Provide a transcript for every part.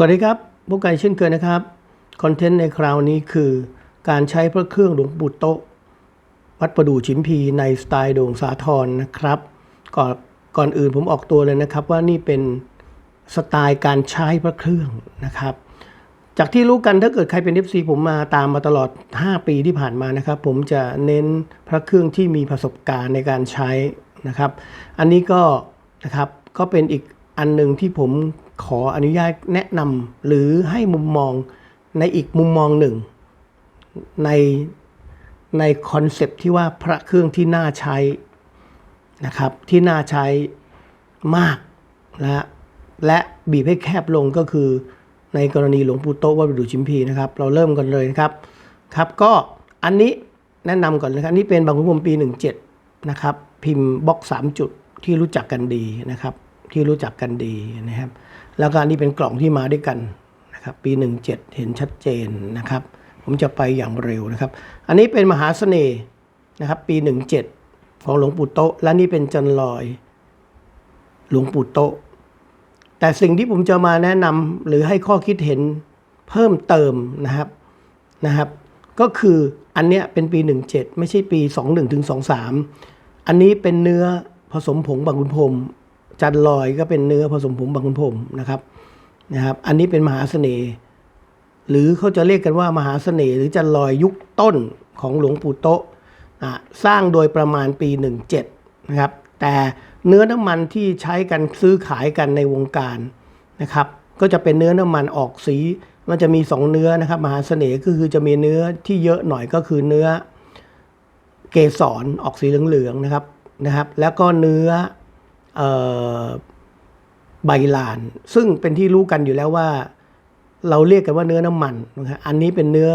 สวัสดีครับพบกันเช่นเคยนะครับ คอนเทนต์ในคราวนี้คือการใช้พระเครื่องหลวงปู่โตะวัดประดู่ชิมพีในสไตล์โด่งสาทรนะครับ ก่อนก่อนอื่นผมออกตัวเลยนะครับ ว่านี่เป็นสไตล์การใช้พระเครื่องนะครับ จากที่รู้กันถ้าเกิดใครเป็น FC ผมมาตามมาตลอด 5 ปีที่ผ่านมานะครับ ผมจะเน้นพระเครื่องที่มีประสบการณ์ในการใช้นะครับ อันนี้ก็นะครับก็เป็นอีก อันหนึ่งที่ผมขออนุญาตแนะนำหรือให้มุมมองในอีกมุมมองหนึ่ง ในในคอนเซปที่ว่าพระเครื่องที่น่าใช้นะครับที่น่าใช้มากนะและบีบให้แคบลงก็คือในกรณีหลวงปู่โตะวัดปดูชิมพีนะครับเราเริ่มกันเลยนะครับครับก็อันนี้แนะนำก่อนนะครับอันนี่เป็นบางขุนพรหมปี 17นะครับพิมพ์บล็อก 3 จุดที่รู้จักกันดีนะครับ ที่รู้จักกันดีนะครับ แล้วก็อันนี้เป็นกล่องที่มาด้วยกันนะครับ ปี 17 เห็นชัดเจนนะครับ ผมจะไปอย่างเร็วนะครับ อันนี้เป็นมหาเสน่ห์นะครับ ปี 17 ของหลวงปู่โตะและนี่เป็นจันลอยหลวงปู่โตะแต่สิ่งที่ผมจะมาแนะนำหรือให้ข้อคิดเห็นเพิ่มเติมนะครับนะครับ ก็คืออันเนี้ยเป็นปี 17 ไม่ใช่ปี 21ถึง23 อันนี้เป็นเนื้อผสมผงบางขุนพรม จันลอยก็เป็นเนื้อผสมผงบางขุนพรมนะครับนะครับ อันนี้เป็นมหาเสน่ห์หรือเขาจะเรียกกันว่ามหาเสน่ห์หรือจันลอยยุคต้นของหลวงปู่โตะอะสร้างโดยประมาณปี 17นะครับแต่เนื้อน้ำมันที่ใช้กันซื้อขายกันในวงการนะครับ ก็จะเป็นเนื้อน้ำมันออกสี มันจะมีสองเนื้อนะครับมหาเสน่ห์ก็คือจะมีเนื้อที่เยอะหน่อยก็คือเนื้อเกสรออกสีเหลืองๆนะครับนะครับ แล้วก็เนื้อ ใบลาน ซึ่งเป็นที่รู้กันอยู่แล้วว่า เราเรียกกันว่าเนื้อน้ำมันนะครับอันนี้เป็นเนื้อ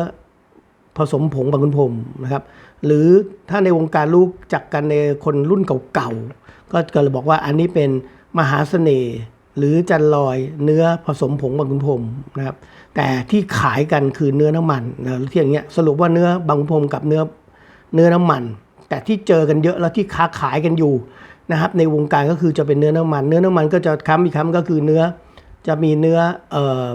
ผสมผงบางขุนพรมนะครับ หรือถ้าในวงการรู้จักกันในคนรุ่นเก่าๆก็ก็เลยบอกว่าอันนี้เป็นมหาเสน่ห์หรือจันลอยเนื้อผสมผงบางขุนพรมนะครับ แต่ที่ขายกันคือเนื้อน้ำมันนะที่อย่างเงี้ยสรุปว่าเนื้อบางขุนพรมกับเนื้อเนื้อน้ำมัน แต่ที่เจอกันเยอะแล้วที่ค้าขายกันอยู่ นะครับในวงการก็คือจะเป็นเนื้อน้ำมัน เนื้อน้ำมันก็จะค้ำอีกค้ำก็คือเนื้อจะมีเนื้อเอ่อ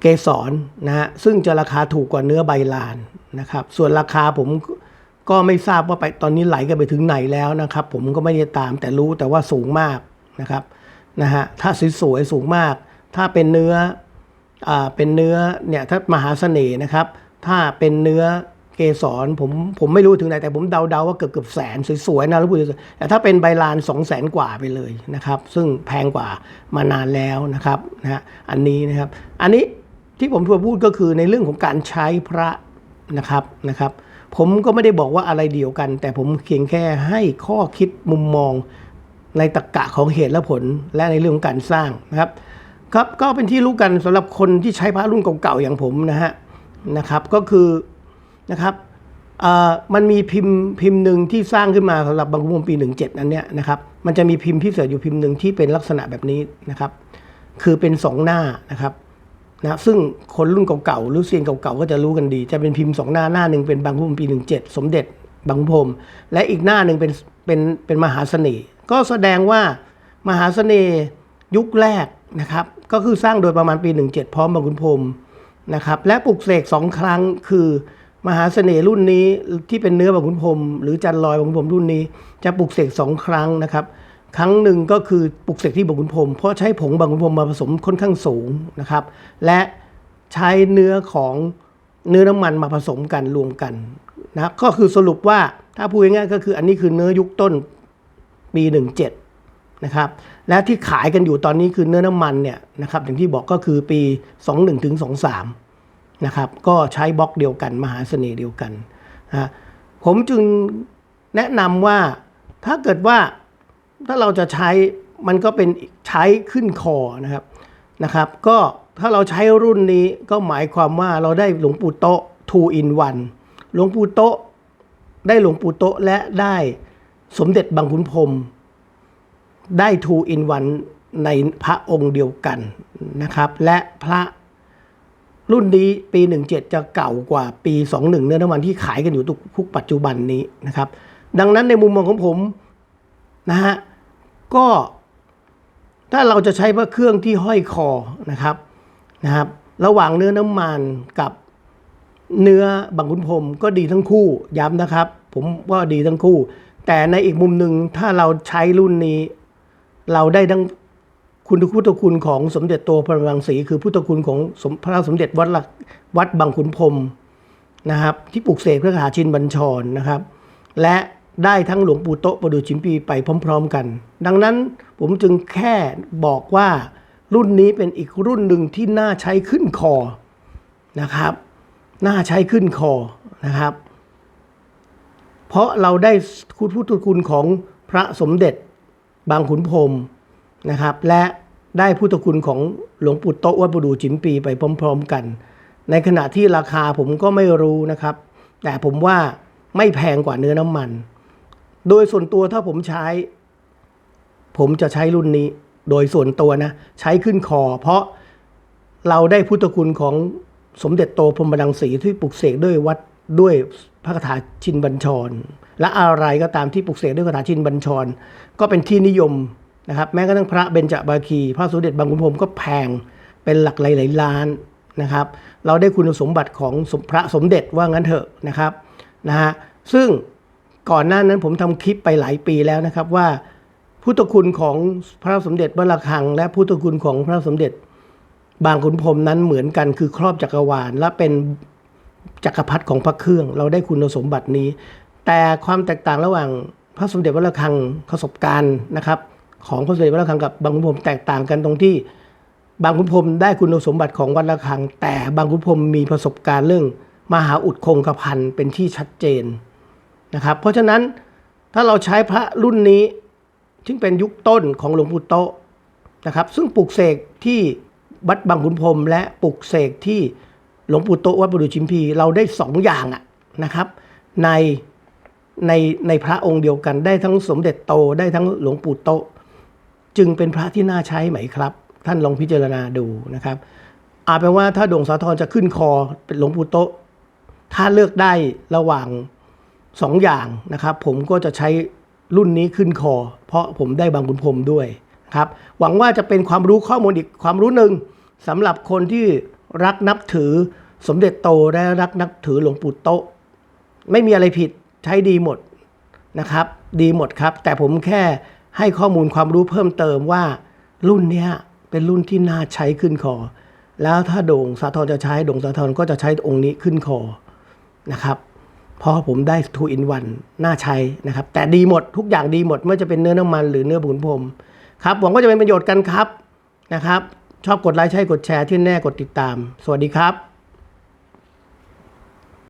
เกสรนะฮะซึ่งจะราคาถูกกว่าเนื้อใบลานนะครับส่วนราคาผมก็ไม่ทราบว่าไปตอนนี้ไหลกันไปถึงไหนแล้วนะครับ ผมก็ไม่ได้ตามแต่รู้แต่ว่าสูงมากนะครับนะฮะถ้าสวยๆสูงมาก ถ้าเป็นเนื้ออ่าเป็นเนื้อเนี่ยถ้ามหาเสน่ห์นะครับ ถ้าเป็นเนื้อ สรผมผมไม่รู้ถึงไหนแต่ผมเดาๆว่าเกือบเกือบแสนสวยๆนะแล้วพูดแต่ถ้าเป็นใบลานสองแสนกว่าไปเลยนะครับ ซึ่งแพงกว่ามานานแล้วนะครับนะฮะอันนี้นะครับ อันนี้ที่ผมจะพูดก็คือในเรื่องของการใช้พระนะครับนะครับ ผมก็ไม่ได้บอกว่าอะไรเดียวกัน แต่ผมเพียงแค่ให้ข้อคิดมุมมองในตรรกะของเหตุและผลและในเรื่องของการสร้างนะครับครับก็เป็นที่รู้กันสำหรับคนที่ใช้พระรุ่นเก่าๆอย่างผมนะฮะนะครับ ก็คือ นะครับมันมีพิมพ์พิมพ์หนึ่งที่สร้างขึ้นมาสำหรับบางขุนพรหมปี 17 นั้นเนี่ยนะครับ มันจะมีพิมพ์พิเศษอยู่พิมพ์หนึ่งที่เป็นลักษณะแบบนี้นะครับ คือเป็นสองหน้านะครับนะซึ่งคนรุ่นเก่าๆหรือเซียนเก่าๆก็จะรู้กันดี จะเป็นพิมพ์สองหน้าหน้าหนึ่งเป็นบางขุนพรหมปี 17 สมเด็จบางขุนพรมและอีกหน้าหนึ่งเป็นเป็นเป็นมหาเสน่ห์ ก็แสดงว่ามหาเสน่ห์ยุคแรกนะครับ ก็คือสร้างโดยประมาณปี 17 พร้อมบางขุนพรมนะครับ และปลุกเสกสองครั้งคือ มหาเสน่ห์รุ่นนี้ที่เป็นเนื้อบางขุนพรมหรือจันลอยบางขุนพรมรุ่นนี้ จะปลุกเสกสองครั้งนะครับ ครั้งหนึ่งก็คือปลุกเสกที่บางขุนพรมเพราะใช้ผงบางขุนพรมมาผสมค่อนข้างสูงนะครับ และใช้เนื้อของเนื้อน้ำมันมาผสมกันรวมกันนะก็คือสรุปว่าถ้าพูดง่ายๆก็คืออันนี้คือเนื้อยุคต้นปี 17นะครับและที่ขายกันอยู่ตอนนี้คือเนื้อน้ำมันเนี่ยนะครับอย่างที่บอกก็คือปี 21ถึง23 นะครับ ก็ใช้บล็อกเดียวกัน มหาเสน่ห์เดียวกันนะผมจึงแนะนำว่าถ้าเกิดว่าถ้าเราจะใช้มันก็เป็นใช้ขึ้นคอนะครับนะครับ ก็ถ้าเราใช้รุ่นนี้ก็หมายความว่าเราได้หลวงปู่โตะ2 in 1หลวงปู่โตะได้หลวงปู่โตะและได้สมเด็จบางขุนพรมได้2 in 1ในพระองค์เดียวกันนะครับ และพระ รุ่นนี้ปี 17 จะเก่ากว่าปี 21 เนื้อน้ำมันที่ขายกันอยู่ทุกปัจจุบันนี้นะครับ ดังนั้นในมุมมองของผมนะฮะก็ถ้าเราจะใช้พระเครื่องที่ห้อยคอนะครับนะครับ ระหว่างเนื้อน้ำมันกับเนื้อบางขุนพรมก็ดีทั้งคู่ย้ำนะครับ ผมว่าดีทั้งคู่ แต่ในอีกมุมหนึ่งถ้าเราใช้รุ่นนี้ เราได้ทั้ง คุณพุทธคุณของสมเด็จโตพระรังสีคือพุทธคุณของพระสมเด็จวัดหลักวัดบางขุนพรมนะครับ ที่ปลูกเสกพระคาถาชินบัญชรนะครับ และได้ทั้งหลวงปู่โตประดูชิมพีไปพร้อม ๆ กัน ดังนั้นผมจึงแค่บอกว่ารุ่นนี้เป็นอีกรุ่นหนึ่งที่น่าใช้ขึ้นคอนะครับ น่าใช้ขึ้นคอนะครับ เพราะเราได้คุณพุทธคุณของพระสมเด็จบางขุนพรม นะครับ และได้พุทธคุณของหลวงปู่โตะวัดประดูจิมปีไปพร้อม ๆ กัน ในขณะที่ราคาผมก็ไม่รู้นะครับ แต่ผมว่าไม่แพงกว่าเนื้อน้ำมัน โดยส่วนตัวถ้าผมใช้ ผมจะใช้รุ่นนี้ โดยส่วนตัวนะ ใช้ขึ้นคอ เพราะเราได้พุทธคุณของสมเด็จโตพรมดังสีที่ปลุกเสกด้วยวัดด้วยพระคาถาชินบัญชร และอะไรก็ตามที่ปลุกเสกด้วยคาถาชินบัญชร ก็เป็นที่นิยม นะครับแม้กระทั่งพระเบญจบาคีพระสมเด็จบางขุนพรมก็แพงเป็นหลักหลายล้านนะครับ เราได้คุณสมบัติของสมพระสมเด็จว่างั้นเถอะนะครับนะฮะซึ่งก่อนหน้านั้นผมทำคลิปไปหลายปีแล้วนะครับว่าพุทธคุณของพระสมเด็จวัดระฆัง และพุทธคุณของพระสมเด็จบางขุนพรมนั้นเหมือนกันคือครอบจักรวาล และเป็นจักรพรรดิของพระเครื่อง เราได้คุณสมบัตินี้ แต่ความแตกต่างระหว่างพระสมเด็จวัดระฆังประสบการณ์นะครับ ของพระสมเด็จวัดระฆังกับบางขุนพรมแตกต่างกันตรงที่ บางขุนพรมได้คุณสมบัติของวัดระฆัง แต่บางขุนพรมมีประสบการณ์เรื่อง มหาอุดคงกระพันเป็นที่ชัดเจนนะครับ เพราะฉะนั้นถ้าเราใช้พระรุ่นนี้ซึ่งเป็นยุคต้นของหลวงปู่โตนะครับ ซึ่งปลูกเสกที่วัดบางขุนพรมและปลูกเสกที่หลวงปู่โตวัดประดู่ชิมพีเราได้สองอย่างอะนะครับ ในในในพระองค์เดียวกันได้ทั้งสมเด็จโตได้ทั้งหลวงปู่โต จึงเป็นพระที่น่าใช้ไหมครับ ท่านลองพิจารณาดูนะครับอาเป็นว่าถ้าด่งสาธรจะขึ้นคอเป็นหลวงปู่โตถ้าเลือกได้ระหว่างสองอย่างนะครับ ผมก็จะใช้รุ่นนี้ขึ้นคอ เพราะผมได้บางขุนพรมด้วยครับหวังว่าจะเป็นความรู้ข้อมูลอีกความรู้หนึ่งสำหรับคนที่รักนับถือสมเด็จโตและรักนับถือหลวงปู่โตไม่มีอะไรผิดใช้ดีหมดนะครับ ดีหมดครับ แต่ผมแค่ ให้ข้อมูลความรู้เพิ่มเติมว่า รุ่นเนี้ยเป็นรุ่นที่น่าใช้ขึ้นคอ แล้วถ้าโด่งสาธรจะใช้โด่งสาธรก็จะใช้องค์นี้ขึ้นคอนะครับเพราะผมได้ two in one น่าใช้นะครับ แต่ดีหมดทุกอย่างดีหมดไม่ว่าจะเป็นเนื้อน้ำมันหรือเนื้อบุญพรมครับหวังว่าจะเป็นประโยชน์กันครับนะครับ ชอบกดไลค์ใช่กดแชร์ที่แน่กดติดตาม สวัสดีครับ